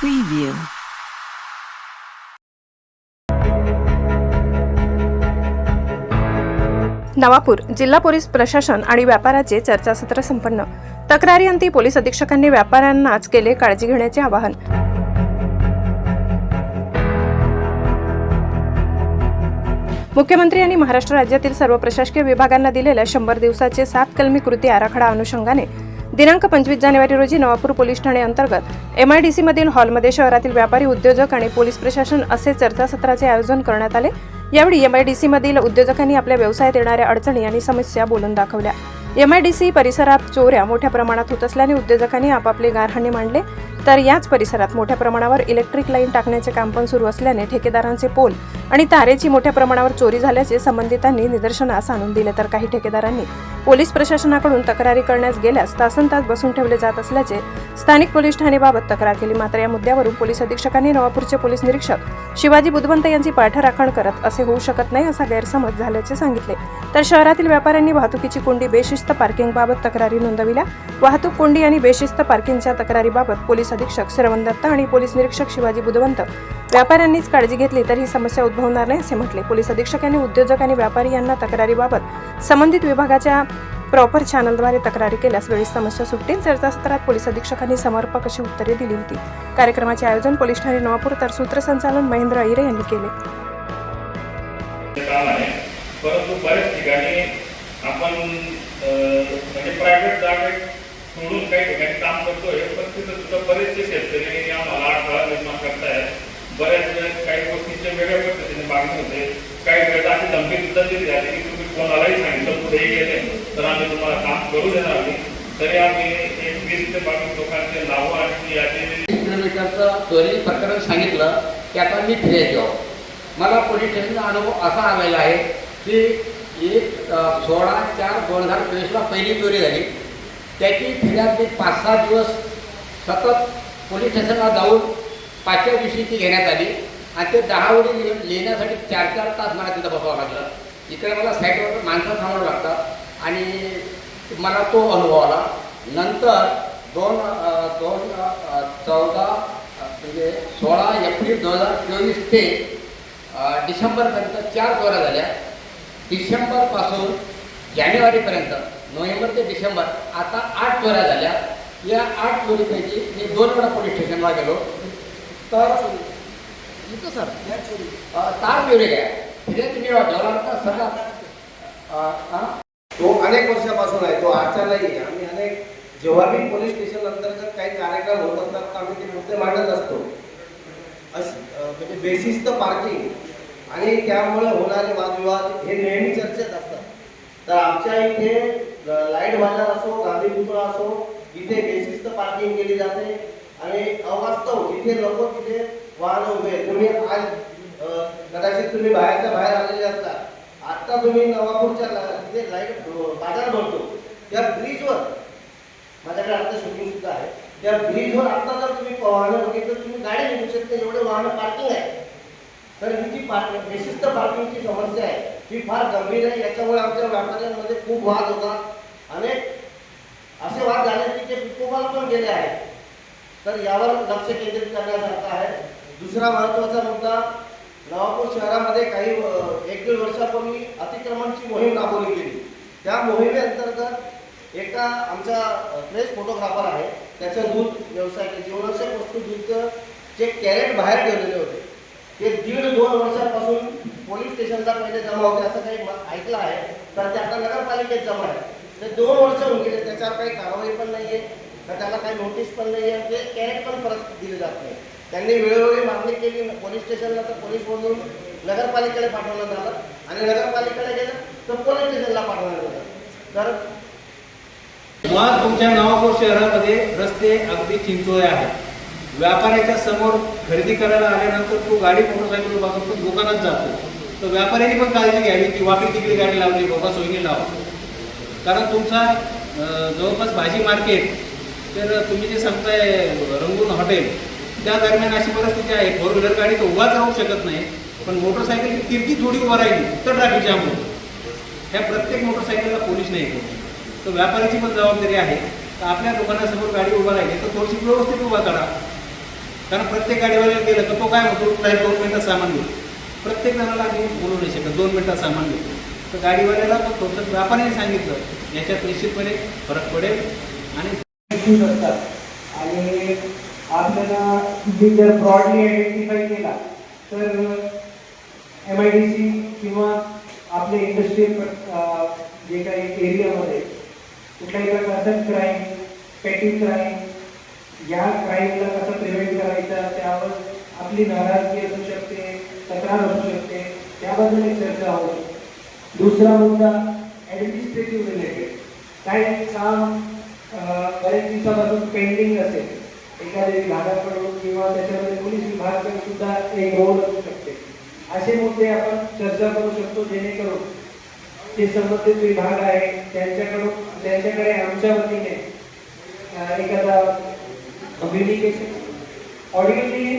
Preview. Navapur जिल्हा police प्रशासन आणि व्यापाराचे चर्चासत्र संपन्न तक्रारीअंती पोलीस अधीक्षकांनी व्यापाऱ्यांनाच केले काळजी घेण्याचे आवाहन मुख्यमंत्री यांनी महाराष्ट्र राज्यातील सर्व प्रशासकीय विभागांना दिलेल्या शंभर दिवसाचे सात कलमी कृती आराखडा अनुषंगाने दिनांक पंचवीस जानेवारी रोजी नवापूर पोलीस ठाणे अंतर्गत एम आय डी मधील हॉलमध्ये शहरातील व्यापारी उद्योजक आणि पोलीस प्रशासन असे चर्चासत्राचे आयोजन करण्यात आले. यावेळी एम आय डी मधील उद्योजकांनी आपल्या व्यवसायात येणाऱ्या अडचणी आणि समस्या बोलून दाखवल्या. एम आय डी सी परिसरात चोऱ्या मोठ्या प्रमाणात होत असल्याने उद्योजकांनी आपापले गारहाणे मांडले. तर याच परिसरात मोठ्या प्रमाणावर इलेक्ट्रिक लाईन टाकण्याचे काम पण सुरू असल्याने ठेकेदारांचे पोल आणि तारेची मोठ्या प्रमाणावर चोरी झाल्याचे संबंधितांनी निदर्शनास आणून दिले. तर काही ठेकेदारांनी पोलीस प्रशासनाकडून तक्रारी करण्यास गेल्यास तासन तास बसून ठेवले जात असल्याचे स्थानिक पोलीस ठाणेबाबत तक्रार केली. मात्र या मुद्द्यावरून पोलीस अधीक्षकांनी नवापूरचे पोलीस निरीक्षक शिवाजी बुधवंत यांची पाठराखण करत असे होऊ शकत नाही असा गैरसमज झाल्याचे सांगितले. तर शहरातील व्यापाऱ्यांनी वाहतुकीची कोंडी बेशिस्त पार्किंगबाबत तक्रारी नोंदविल्या. वाहतूक कोंडी आणि बेशिस्त पार्किंगच्या तक्रारीबाबत पोलीस अधीक्षक श्रवण दत्त आणि पोलीस निरीक्षक शिवाजी बुधवंत. व्यापाऱ्यांनीच काळजी घेतली तर ही समस्या उद्भवणार नाही असे म्हटले. पोलीस अधीक्षकांनी उद्योजक आणि व्यापारी यांना तक्रारीबाबत संबंधित विभागाच्या प्रॉपर चॅनलद्वारे तक्रारी केल्यास वेळी समस्या सुटतील चर्चासत्रात पोलीस अधीक्षकांनी समर्पक अशी उत्तरे दिली होती. कार्यक्रमाचे आयोजन पोलीस ठाणे नवापूर तर सूत्रसंचालन महेंद्र अहिरे यांनी केले. परंतु बऱ्याच ठिकाणी आपण म्हणजे प्रायव्हेट जागेत सोडून काही ठिकाणी काम करतोय पण तिथं सुद्धा बरेचसे शेतकरी आम्हाला अडथळा निर्माण करतायत. बऱ्याच वेळेस काही गोष्टींच्या वेगळ्या पद्धतीने मागणी होते. काही वेळेस अशी धमकी सुद्धा दिली जाते की तुम्ही कोणालाही सांगितलं पुढे गेले तर आम्ही तुम्हाला काम करू देणार नाही. तरी आम्ही एक वीस ते बावीस लोकांचे नावं आणि याचे किलोमीटरचं चोरी प्रकरण सांगितलं की आता मी फिर्याद द्यावं मला पोलीस स्टेशनचा अनुभव असा आलेला आहे की एक सोळा चार दोन हजार तेवीसला पहिली चोरी झाली. त्याची फिर्याद ते पाच सहा दिवस सतत पोलीस स्टेशनला जाऊन पाचव्या दिवशी ती घेण्यात आली. आणि ते दहा ओळी लिहिण्यासाठी चार चार तास मला तिथं बसावं लागलं. इकडे मला साईडवर माणसं थांबावं लागतात. आणि मला तो अनुभव आला. नंतर दोन दोन चौदा म्हणजे सोळा एप्रिल दोन हजार चोवीस ते डिसेंबरपर्यंत चार चोऱ्या झाल्या. डिसेंबरपासून जानेवारीपर्यंत नोव्हेंबर ते डिसेंबर आता आठ चोऱ्या झाल्या. या आठ चोरीपैकी मी दोन वेळा पोलीस स्टेशनला गेलो. तर इथं सर तार चोरी काय तुम्ही डॉलरचा सगळा तो अनेक वर्षापासून आहे तो आजचा नाही आहे. आम्ही अनेक जेव्हा बी पोलीस स्टेशन अंतर्गत काही कार्यक्रम होत असतात तर आम्ही ते मुद्दे मांडत असतो. म्हणजे बेशिस्त पार्किंग आणि त्यामुळे होणारे वादविवाद हे नेहमी चर्चेत असतात. तर आमच्या इथे लाइट बाजार असो गांधी पुतळा असो इथे बेशिस्त पार्किंग केली जाते. आणि अवास्तव जिथे लोक तिथे वाहन उभे आहेत. तुम्ही आज कदाचित तुम्ही बाहेरच्या बाहेर आलेले असता. आता तुम्ही नवापूरच्या तिथे लाइट बाजार भरतो. त्या ब्रिजवर माझ्याकडे आता शूटिंग सुद्धा आहे. त्या ब्रिजवर आता जर तुम्ही वाहनं बघितलं तर तुम्ही गाडी निघू शकते. एवढे वाहनं पार्किंग आहे. तर ही जी पार्किंग बेशिस्त पार्किंगची समस्या आहे ही फार गंभीर आहे. याच्यामुळे आमच्या व्यापाऱ्यांमध्ये खूप वाद होता. अनेक असे वाद झाले की ते विकोपाला पण गेले आहेत. तर यावर लक्ष केंद्रित करण्यासारखं आहे. दुसरा महत्त्वाचा मुद्दा नवापूर शहरामध्ये काही एक दीड वर्षापूर्वी अतिक्रमणची मोहीम राबवली गेली. त्या मोहिमेअंतर्गत एका आमच्या प्रेस फोटोग्राफर आहे. त्याचं दूध व्यवसाय जीवनावश्यक वस्तू दूधचं जे कॅरेट बाहेर ठेवलेले होते. ते दीड दोन वर्षापासून पोलीस स्टेशनला पहिले जमा होते असं काही ऐकलं आहे. तर ते आता नगरपालिकेत जमा आहे. ते दोन वर्ष होऊन गेले त्याच्यावर काही कारवाई पण नाही आहे तर त्याला काही नोटीस पण नाही आहे ते कॅरेट पण परत दिली जात नाही. त्यांनी वेळोवेळी मागणी केली पोलीस स्टेशनला तर पोलीस बोलून नगरपालिकेला पाठवलं झालं आणि नगरपालिकेला गेलं तर पोलीस स्टेशनला पाठवलं झालं तर मुळात तुमच्या नवापूर शहरामध्ये रस्ते अगदी चिंचोळे आहेत. व्यापाऱ्याच्या समोर खरेदी करायला आल्यानंतर तो गाडी मोटरसायकल वापरून दुकानात जातो. तर व्यापाऱ्याने पण काळजी घ्यावी की वाकडी तिकडे गाडी लावली बाबा सोयीने लावा. कारण तुमचा जवळपास भाजी मार्केट तर तुम्ही जे सांगताय रंगून हॉटेल त्या दरम्यान अशी परिस्थिती आहे. फोर व्हीलर गाडी तर उभाच राहू शकत नाही पण मोटरसायकलची तिरकी थोडी उभा राहिली तर ट्रॅफिक जाम होतो. ह्या प्रत्येक मोटरसायकलला पोलीस नाही येतो. तर व्यापाऱ्याची पण जबाबदारी आहे. तर आपल्या दुकानासमोर गाडी उभा राहिली तर थोडीशी व्यवस्थित उभा करा. कारण प्रत्येक गाडीवाल्याला गेलं तर तो काय म्हणतो दोन मिनिटात सामान घेतो प्रत्येक जणाला मी बोलू नाही शकत दोन मिनिटात सामान घेतो तर गाडीवाल्याला तो थोडंसं व्यापाऱ्याने सांगितलं. याच्यात निश्चितपणे फरक पडेल आणि असतात आणि आपल्याला तुम्ही जर ब्रॉडली आयडेंटिफाय केला तर एम आय डी सी किंवा आपले इंडस्ट्रियल जे काही एरियामध्ये कुठल्याही प्रकारचा क्राईम पेटी क्राईम या क्राईमला कसं प्रिव्हेंट करायचं त्यावर आपली नाराजगी असू शकते तक्रार असू शकते त्याबद्दल एक चर्चा होईल. दुसरा मुद्दा ॲडमिनिस्ट्रेटिव्ह रिलेटेड काही काम बऱ्याच बरेच दिवसापासून पेंडिंग असेल. एखाद्या विभागाकडून किंवा त्याच्यामध्ये पोलीस विभागाकडे सुद्धा एक रोल असू शकते. असे मुद्दे आपण चर्चा करू शकतो जेणेकरून जे संबंधित विभाग आहे त्यांच्याकडून त्यांच्याकडे आमच्या वतीने एखादा कम्युनिकेशन ऑडिओली